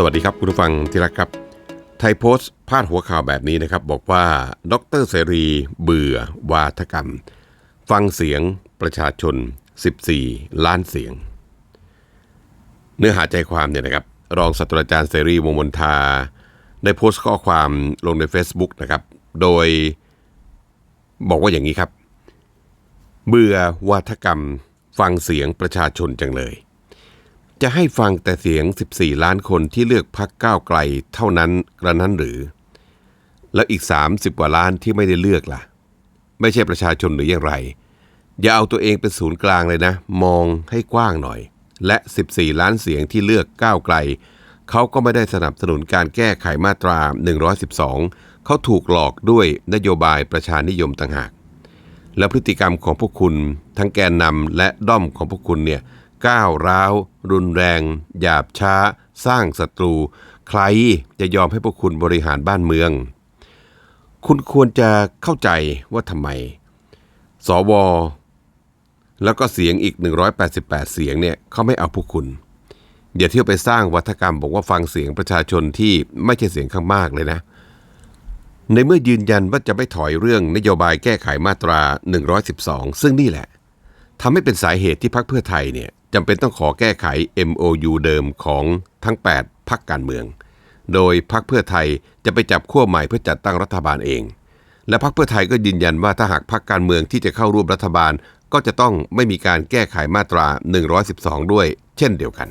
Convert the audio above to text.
สวัสดีครับคุณผู้ฟังที่รักครับ ไทยโพสต์พาดหัวข่าวแบบนี้นะครับ บอกว่าดรเสรี เบื่อวาทกรรม ฟังเสียงประชาชน 14 ล้านเสียง เนื้อหาใจความเนี่ยนะครับ รองศาสตราจารย์เสรีวงมนทา ได้โพสต์ข้อความลงใน Facebook นะครับ โดยบอกว่าอย่างนี้ครับ เบื่อวาทกรรม ฟังเสียงประชาชนจังเลย จะให้ฟังแต่เสียง 14 ล้านคนที่เลือกพักก้าวไกลเท่านั้นกระนั้นหรือ แล้วอีก 30 กว่าล้านที่ไม่ได้เลือกล่ะ ไม่ใช่ประชาชนหรืออย่างไร อย่าเอาตัวเองเป็นศูนย์กลางเลยนะ มองให้กว้างหน่อย และ 14 ล้านเสียงที่เลือกก้าวไกล เขาก็ไม่ได้สนับสนุนการแก้ไขมาตรา 112 เขาถูกหลอกด้วยนโยบายประชานิยมต่างหาก และพฤติกรรมของพวกคุณ ทั้งแกนนำและด้อมของพวกคุณเนี่ย ก้าวร้าว รุนแรง หยาบช้า สร้างศัตรู ใครจะยอมให้พวกคุณบริหารบ้านเมือง คุณควรจะเข้าใจว่าทำไม สว แล้วก็เสียงอีก 188 เสียงเนี่ยเขาไม่เอาพวกคุณ อย่าเที่ยวไปสร้างวัฒกรรมบอกว่าฟังเสียงประชาชนที่ไม่ใช่เสียงข้างมากเลยนะในเมื่อยืนยันว่าจะไม่ถอยเรื่องนโยบายแก้ไขมาตรา 112 ซึ่งนี่แหละทำให้เป็นสาเหตุที่พรรคเพื่อไทยเนี่ย จำเป็นต้องขอแก้ไข MOU เดิมของทั้ง 8พักการเมือง โดยพักเพื่อไทยจะไปจับขั้วใหม่เพื่อจัดตั้งรัฐบาลเอง และพักเพื่อไทยก็ยืนยันว่าถ้าหากพักการเมืองที่จะเข้าร่วมรัฐบาล ก็จะต้องไม่มีการแก้ไขมาตรา 112 ด้วย เช่นเดียวกัน